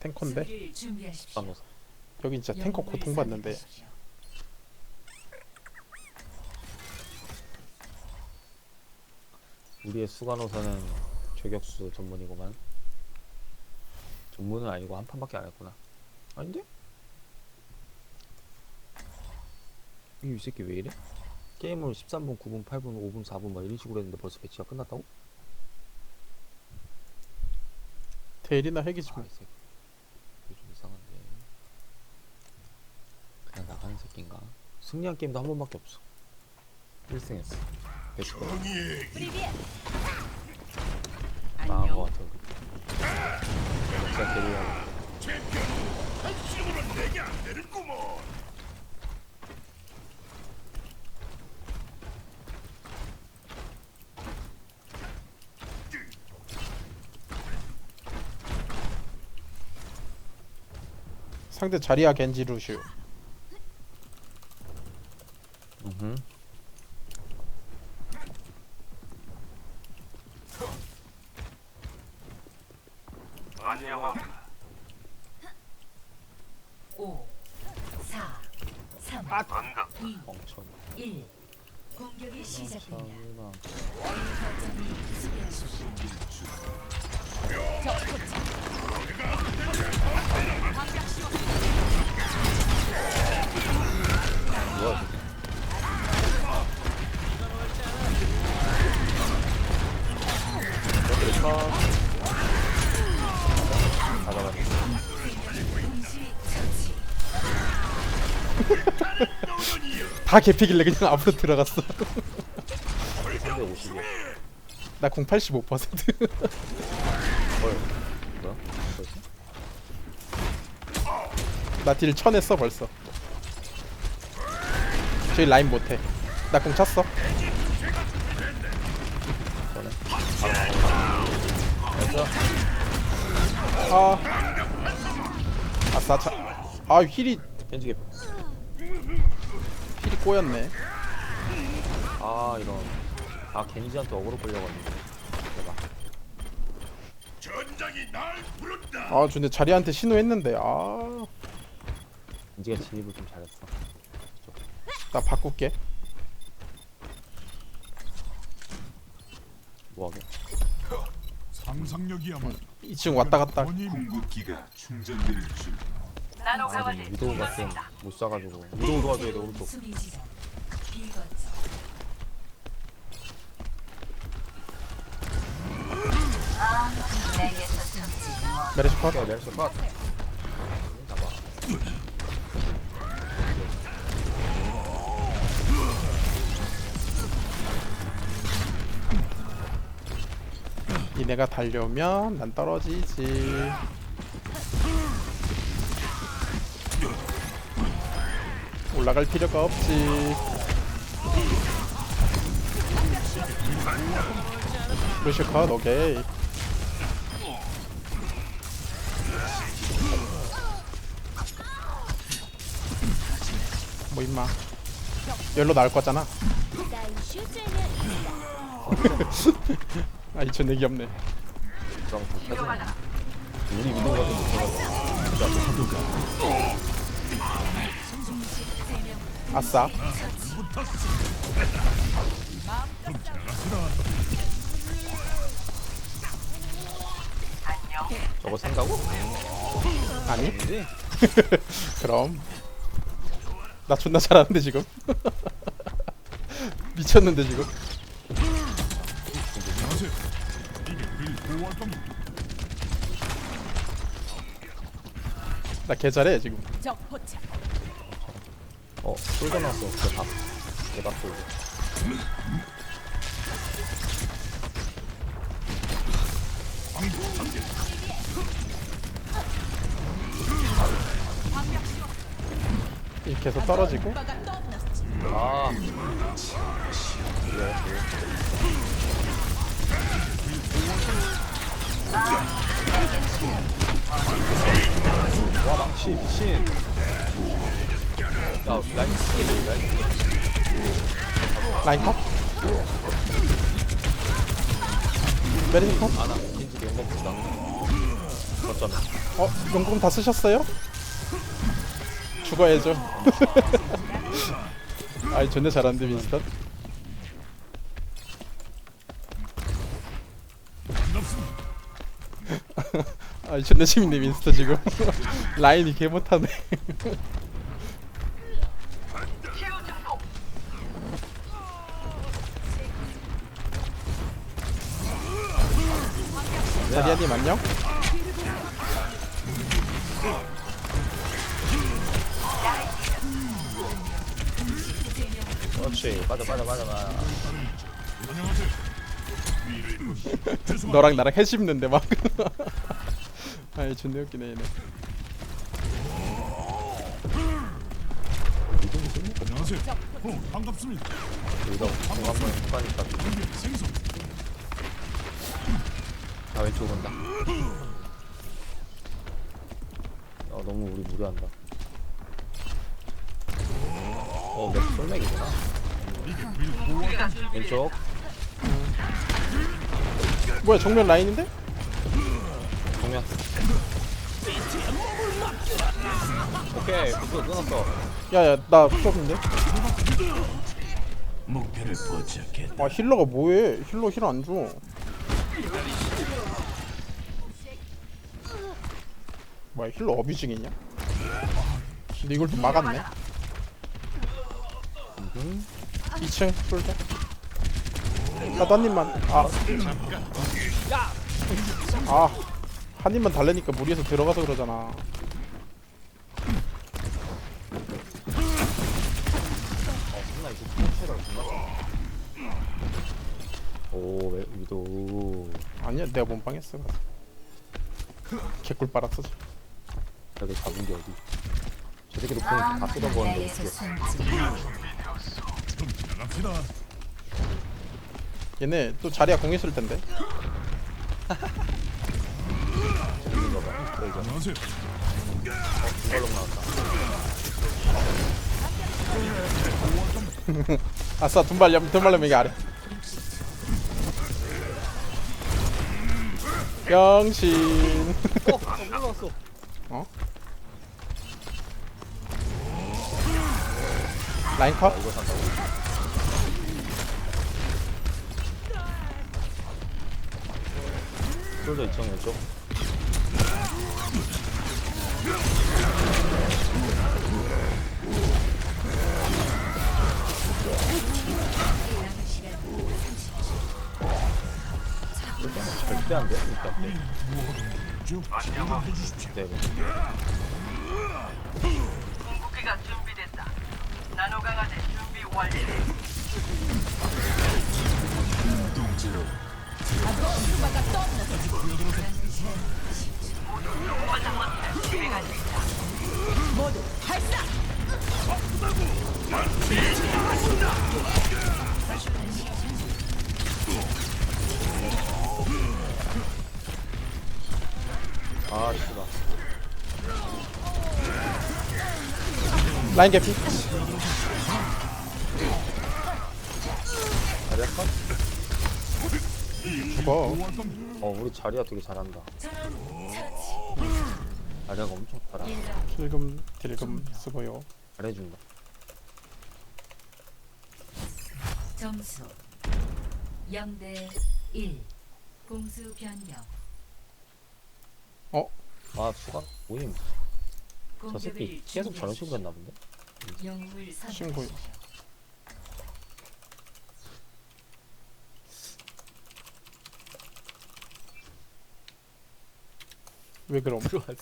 탱커인데. 간호사 여기 진짜 탱커 고통받는데. 우리의 수간호사는 저격수 전문이구만 전문은 아니고 한 판밖에 안 했구나 아닌데? 이 새끼 왜 이래? 게임을 13분, 9분, 8분, 5분, 4분 막 이런 식으로 했는데 벌써 배치가 끝났다고? 대리나 핵이지 아, 뭐이 새끼 이게 좀 이상한데 새끼인가? 승리한 게임도 한 번밖에 없어. 1승 했어. 배치 끝 망한 거 같아 우리 진짜 대리하고 상대 자리야 겐지 루슈 멍청이나 거점을 수비하십시오. 뭐야 다 개피길래 그냥 앞으로 들어갔어. 350이야 나 공 85%헐 뭐야? 뭐지? 나딜 쳐냈어 벌써. 저기 라인 못해. 나 공 찼어. 됐어 아. 아싸 차. 아 힐이 힐이 꼬였네. 아 이런. 아 겐지한테 어그로 끌려가지고 대박. 아 근데 자리한테 신호했는데 아. 나 겐지가 진입을 좀 잘했어. 바꿀게. 뭐하게? 상상력이야말로 2층 왔다 갔다. 원인 궁극기가 충전될 줄 아좀 위도우가 좀못 쏴가지고. 위도우 도와줘야 돼 오른쪽. 메르시 컷. 야 넬스 컷. 잡아 니네가 달려오면 난 떨어지지 올라갈 필요가 없지. 루시 컷 오케이. 뭐 임마. 열로 나올 거잖아. 아 이천 얘기 없네. 우리 위도우가 좀 못해가지고 아싸. 저거 산다고? 아니? 그럼. 나 존나 잘하는데 지금? 미쳤는데 지금? 나 개 잘해 지금 어 쏠져 나왔어. 대박 대박 쏠져 이렇게 해서 떨어지고? 아. 와 망치 미친 야 라인 스킬이 라인 라인 컷 메르시 컷 아나 겐지 용감 보다 거점에 어 용공 다 쓰셨어요? 죽어야죠. 아이 존나 잘하는데 윈스턴. 아이 존나 재밌네 윈스턴 지금. 라인이 개 못하네. 자리아님 안녕? 그렇지 빠져 빠져 빠져 봐 너랑 나랑 해씹는데 막. 아이 존나 웃기네 얘네. 안녕하세요. 어, 반갑습니다. 공 한번 빠니까 생선. 다 왼쪽 온다 어 너무 우리 무리한다 어 맥 솔맥이구나 왼쪽 뭐야 정면 라인인데? 정면 오케이 부스 끊었어 야야 나 좁은데? 목표를 포착했다. 아 힐러가 뭐해? 힐러 힐 안 줘. 뭐야 힐러 어뷰징이냐? 근데 이걸 또 막았네. 음. 2층 솔져. 나도 한 입만. 아. 아. 한 입만 달래니까 무리해서 들어가서 그러잖아. 오 왜- 위도 아니야 내가 몸빵했어. 개꿀 빨았어. 저게 잡은 게 어디 저 새끼도 공다 숨지 좀 지나갑시다. 얘네 또 자리야 공 있을 텐데. 나왔다 아싸 둔발렴 둔발렴 여기 아래. 병신. 올라왔어 어? 라인 컷? 이거 산다고? 솔저 2층 왼쪽 절대 안 돼? 절대 안 돼. 네, 네. 라인 개피. 우리 자리야 되게 잘한다. 자리야가 엄청 잘하. 킬금 딜금 쓰고요. 잘해준다. 점수 0대 1 공수 변경 아, 수가? 모임. 저 새끼 공격을 계속 저런 식으로. 했나 본데? 영웅을. 선택하십시오. 왜 그럼? 들어왔어.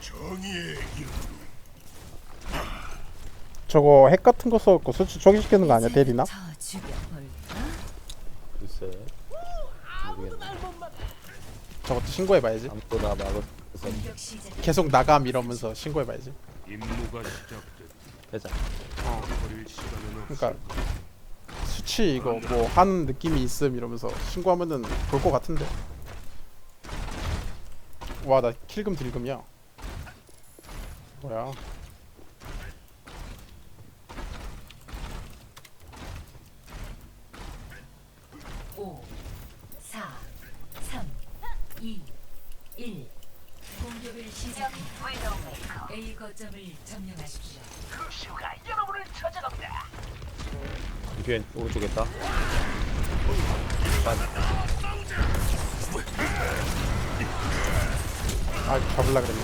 정의의 길. 저거 핵 같은 거 써갖고 수치 저기 시키는 거 아니야 대리나? 글쎄. 모르겠네. 저것도 신고해봐야지. 아무거나 막을 서 공격 시작 계속 나감 이러면서 신고해봐야지. 임무가 시작됐다. 빼자 어. 그러니까 수치 이거 뭐 한 느낌이 있음 이러면서 신고하면은 볼 것 같은데. 와 나 킬금 딜금이야. 뭐야? 2, 1 공격을 시작 A 거점을 점령하십시오 그 루시우가 여러분을 찾아갑니다. 뒤에 오른쪽에 있다. 아, 아 잡을라 그랬네.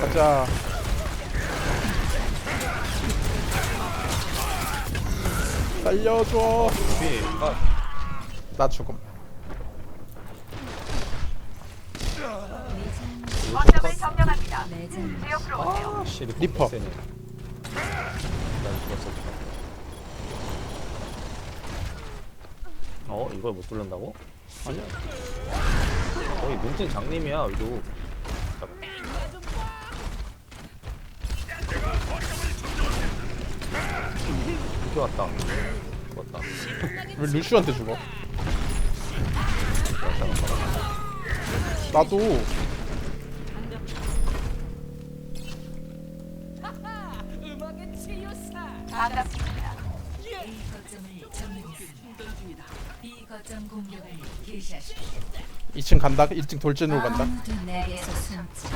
가자. 살려줘. 아나 죽음. 거점을 점령합니다. 매장 지역으로 오세요. 아씨 리퍼. 세네 난 죽었어 어? 이걸 못 뚫는다고? 아니야. 거의 문진 장님이야 위도 왔다 죽었다 왜 루시한테 죽어? 나도 반갑습니다. A 거점을 점령했습니다. B 거점 공격을 개시하십시오. 2층 간다. 1층 돌진으로 간다. 아무도 내게서 숨지.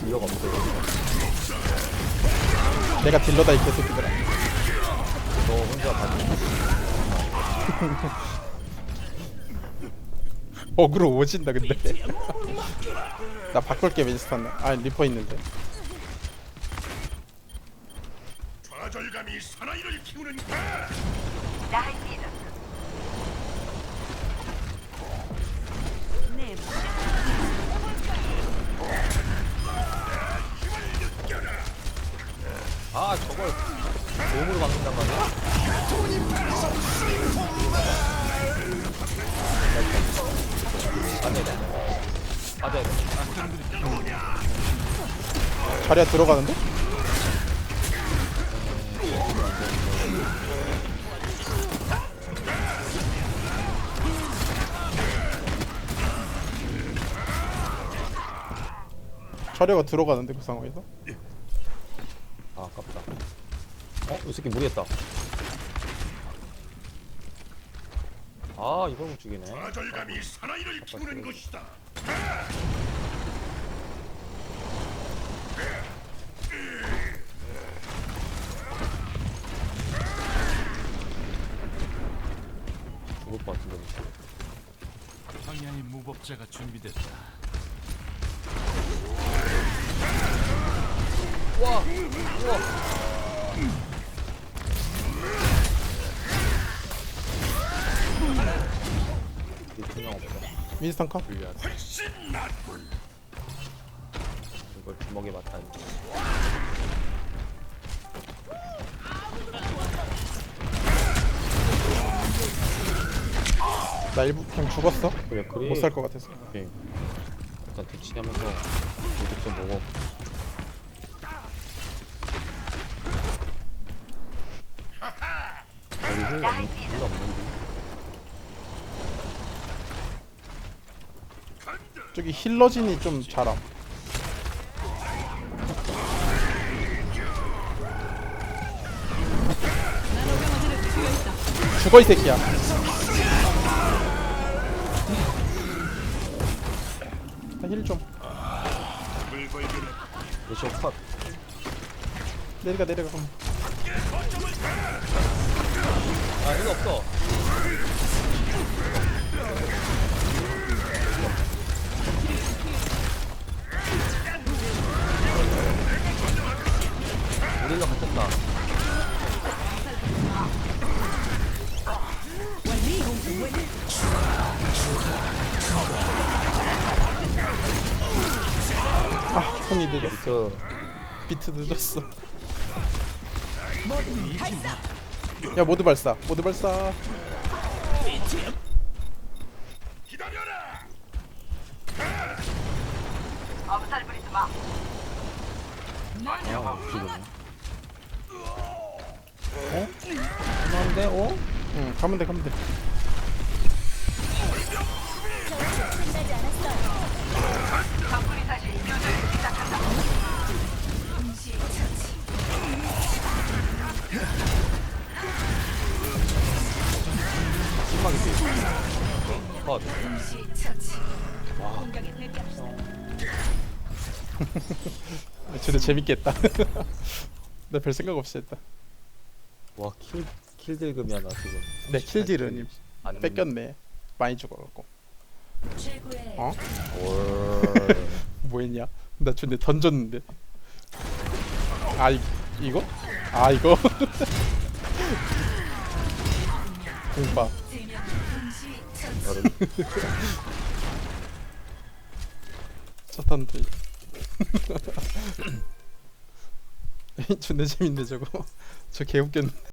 딜러가 없어 여기 내가 딜러다 이 개새끼들아. 너 혼자 가지 어그로 오진다 근데. 나 바꿀게 윈스턴. 아 리퍼 있는데. 좌절감이 사나이를 키우는 나이스. 아 저걸 몸으로 막는단 말이야? 맞아야 돼 자리야 들어가는데? 자리가 들어가는데 그 상황에서? 아 아깝다 어? 이 새끼 무리했다 아 이걸 못 죽이네 좌절감이 사나이를 키우는 것이다. 죽을 것 같은데 광야의 무법자가 준비됐다. 이 윈스턴 컷? 이걸 주먹에 맞다니 나 일부 그냥 죽었어? 그래 그래 못 살 것 같아서 오케이. 일단 대치하면서 이득 좀 보고 여기 힐 없는 힐 없는데 저기 힐러진이 좀 잘함. 죽어 이 새끼야. 힐좀. 루시오 컷. 내려가 내려가 그럼. 아, 힐 없어. 우릴로 갇혔다. 아, 손이 늦었어. 비트 늦었어. 야, 모두 발사. 모두 발사. 아, 죽었네. 어? 응 가면 돼 가면 돼. 심하게 컷. 동시에 처치. 쟤네 재밌겠다 나 별 생각 없이 했다 와, 킬, 킬딜금이 하나 지금. 네 킬딜은 안 뺏겼네 많이 죽어갖고 어? 월. 뭐했냐 나 근데 던졌는데 아 이, 이거? 아 이거? 여름. 첫탄들 존나 재밌네 저거 저 개웃겼네